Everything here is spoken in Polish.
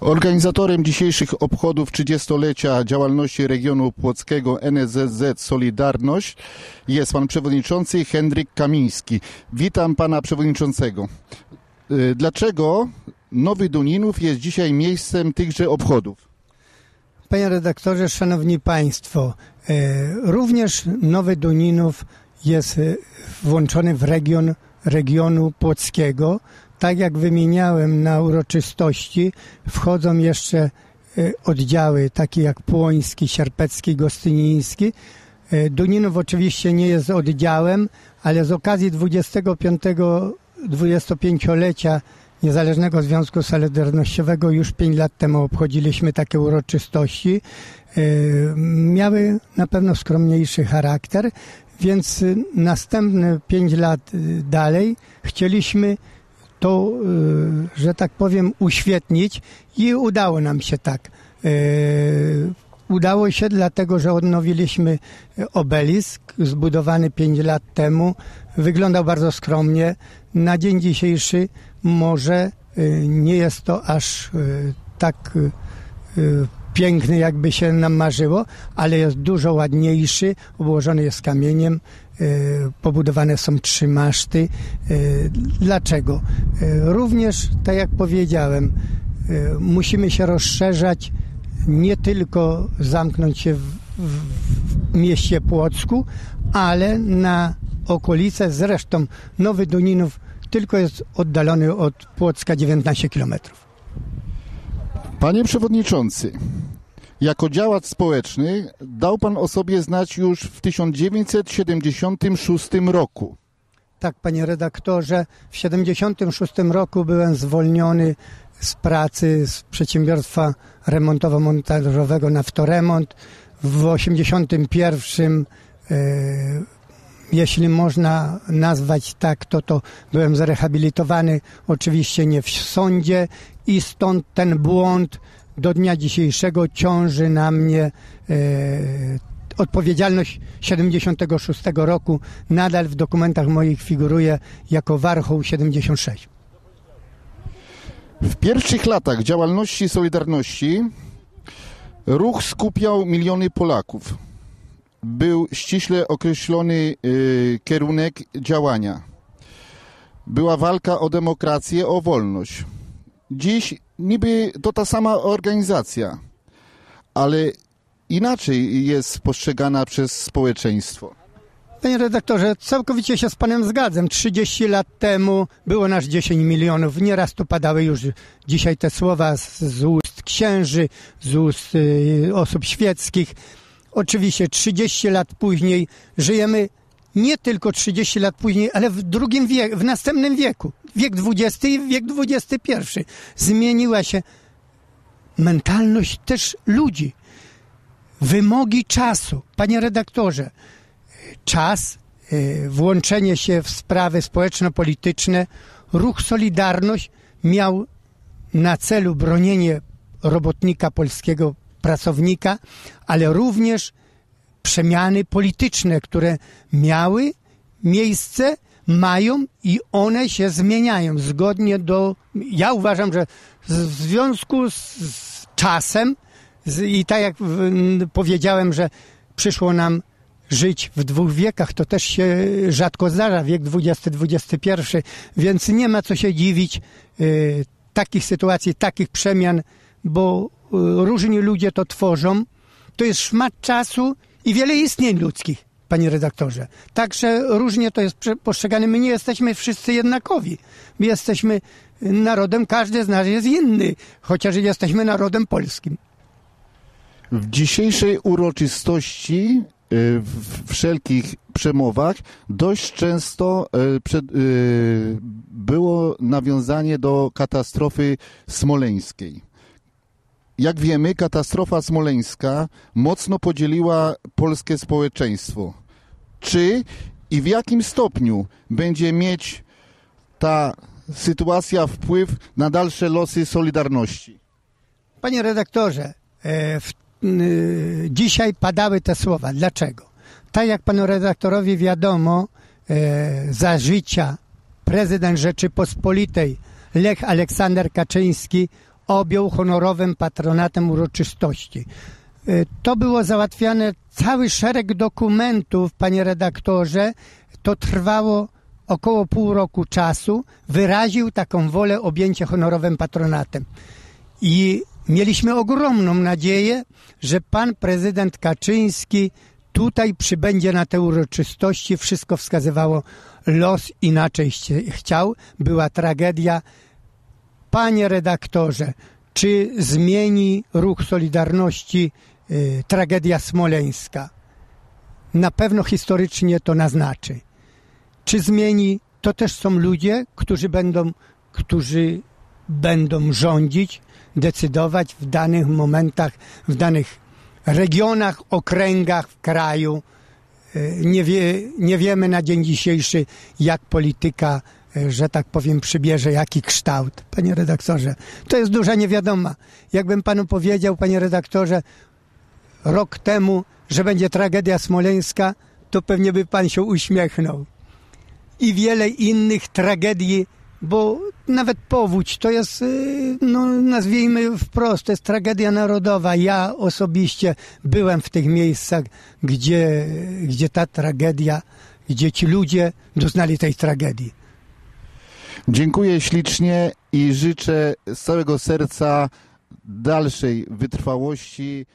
Organizatorem dzisiejszych obchodów 30-lecia działalności regionu płockiego NSZZ Solidarność jest pan przewodniczący Henryk Kamiński. Witam pana przewodniczącego. Y, Dlaczego Nowy Duninów jest dzisiaj miejscem tychże obchodów? Panie redaktorze, szanowni państwo, e, również Nowy Duninów jest e, włączony w region regionu płockiego. Tak jak wymieniałem na uroczystości, wchodzą jeszcze e, oddziały takie jak Płoński, Sierpecki, Gostyniński. E, Duninów oczywiście nie jest oddziałem, ale z okazji 25 25-lecia Niezależnego Związku Solidarnościowego już 5 lat temu obchodziliśmy takie uroczystości. E, Miały na pewno skromniejszy charakter, więc następne 5 lat dalej chcieliśmy to, y, że tak powiem, uświetnić i udało nam się tak. E, Udało się dlatego, że odnowiliśmy obelisk zbudowany 5 lat temu. Wyglądał bardzo skromnie. Na dzień dzisiejszy może y, nie jest to aż y, tak y, y, piękny, jakby się nam marzyło, ale jest dużo ładniejszy, obłożony jest kamieniem, y, pobudowane są trzy maszty. Y, Dlaczego? Y, Również, tak jak powiedziałem, musimy się rozszerzać, nie tylko zamknąć się w, w, w mieście Płocku, ale na okolice. Zresztą Nowy Duninów tylko jest oddalony od Płocka 19 kilometrów. Panie przewodniczący, jako działacz społeczny dał pan o sobie znać już w 1976 roku. Tak, panie redaktorze, w 76 roku byłem zwolniony z pracy z przedsiębiorstwa remontowo-montażowego Naftoremont. W 81 e, jeśli można nazwać tak, to to byłem zrehabilitowany, oczywiście nie w sądzie i stąd ten błąd do dnia dzisiejszego ciąży na mnie e, odpowiedzialność 76 roku nadal w dokumentach moich figuruje jako Warchoł 76. W pierwszych latach działalności Solidarności ruch skupiał miliony Polaków. Był ściśle określony y, kierunek działania. Była walka o demokrację, o wolność. Dziś niby to ta sama organizacja, ale inaczej jest postrzegana przez społeczeństwo. Panie redaktorze, całkowicie się z panem zgadzam. 30 lat temu było nasz 10 milionów. Nieraz tu padały już dzisiaj te słowa z, z ust księży, z ust y, osób świeckich. Oczywiście 30 lat później żyjemy nie tylko 30 lat później, ale w drugim wieku, w następnym wieku. Wiek XX i wiek XXI. Zmieniła się mentalność też ludzi. Wymogi czasu. Panie redaktorze, czas, y, włączenie się w sprawy społeczno-polityczne, ruch Solidarność miał na celu bronienie robotnika polskiego, pracownika, ale również przemiany polityczne, które miały miejsce, mają i one się zmieniają zgodnie do. Ja uważam, że w związku z, czasem z, i tak jak powiedziałem, że przyszło nam żyć w dwóch wiekach, to też się rzadko zdarza, wiek XX, XXI, więc nie ma co się dziwić y, takich sytuacji, takich przemian, bo y, różni ludzie to tworzą. To jest szmat czasu i wiele istnień ludzkich, panie redaktorze. Także różnie to jest postrzegane. My nie jesteśmy wszyscy jednakowi. My jesteśmy narodem, każdy z nas jest inny, chociaż jesteśmy narodem polskim. W dzisiejszej uroczystości, y, w wszelkich przemowach, dość często y, y, było nawiązanie do katastrofy smoleńskiej. Jak wiemy, katastrofa smoleńska mocno podzieliła polskie społeczeństwo. Czy i w jakim stopniu będzie mieć ta sytuacja wpływ na dalsze losy Solidarności? Panie redaktorze, e, w, y, dzisiaj padały te słowa. Dlaczego? Tak jak panu redaktorowi wiadomo, e, za życia prezydent Rzeczypospolitej Lech Aleksander Kaczyński objął honorowym patronatem uroczystości. Y, To było załatwiane cały szereg dokumentów, panie redaktorze. To trwało około pół roku czasu. Wyraził taką wolę objęcia honorowym patronatem. I mieliśmy ogromną nadzieję, że pan prezydent Kaczyński tutaj przybędzie na te uroczystości. Wszystko wskazywało, los inaczej chciał. Była tragedia. Panie redaktorze, czy zmieni ruch Solidarności y, tragedia smoleńska? Na pewno historycznie to naznaczy. Czy zmieni? To też są ludzie, którzy będą, którzy będą rządzić, decydować w danych momentach, w danych regionach, okręgach w kraju. Y, Nie, wie, nie wiemy na dzień dzisiejszy, jak polityka, że tak powiem, przybierze, jaki kształt. Panie redaktorze, to jest duża niewiadoma. Jakbym panu powiedział, panie redaktorze, rok temu, że będzie tragedia smoleńska, to pewnie by pan się uśmiechnął. I wiele innych tragedii, bo nawet powódź to jest, y, no nazwijmy wprost, to jest tragedia narodowa. Ja osobiście byłem w tych miejscach, gdzie, gdzie ta tragedia, gdzie ci ludzie doznali tej tragedii. Dziękuję ślicznie i życzę z całego serca dalszej wytrwałości.